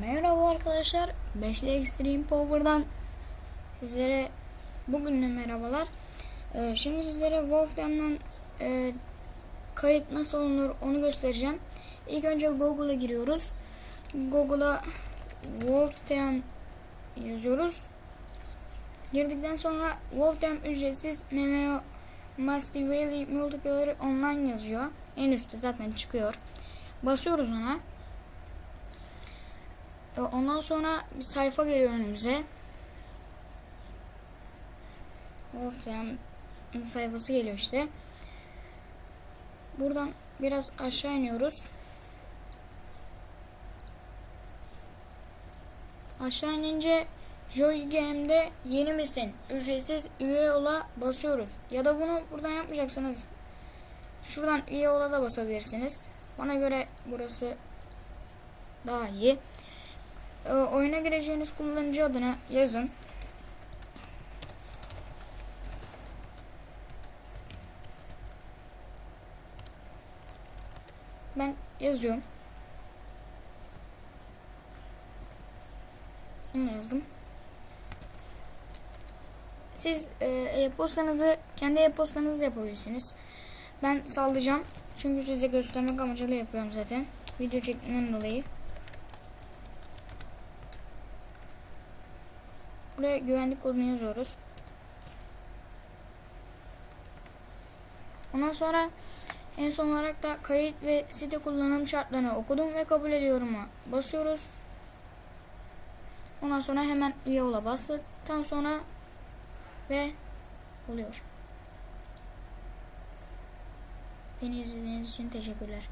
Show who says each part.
Speaker 1: Merhaba arkadaşlar. 5'li Extreme Power'dan sizlere bugün de merhabalar. Ee, şimdi sizlere Wolfen'den e, kayıt nasıl olunur onu göstereceğim. İlk önce Google'a giriyoruz. Google'a Wolfen'den yazıyoruz. Girdikten sonra Wolfen'den ücretsiz MMO Massively Multiplayer Online yazıyor. En üstte zaten çıkıyor. Basıyoruz ona. E, Ondan sonra bir sayfa geliyor önümüze. Wolfenstein sayfası geliyor işte. Buradan biraz aşağı iniyoruz. Aşağı inince Joy yeni misin? Ücretsiz üye ola basıyoruz. Ya da bunu buradan yapmayacaksanız şuradan üye ola da basabilirsiniz. Bana göre burası daha iyi. E, oyuna gireceğiniz kullanıcı adına yazın. Ben yazıyorum. Bunu yazdım. Siz e, e-postanızı kendi e-postanızla yapabilirsiniz. Ben sallayacağım. Çünkü size göstermek amacıyla yapıyorum zaten. Video çektiğimden dolayı. Buraya güvenlik kodunu yazıyoruz. Ondan sonra en son olarak da kayıt ve site kullanım şartlarını okudum ve kabul ediyorum basıyoruz. Ondan sonra hemen üye ola bastıktan sonra ve oluyor. Beni izlediğiniz için teşekkürler.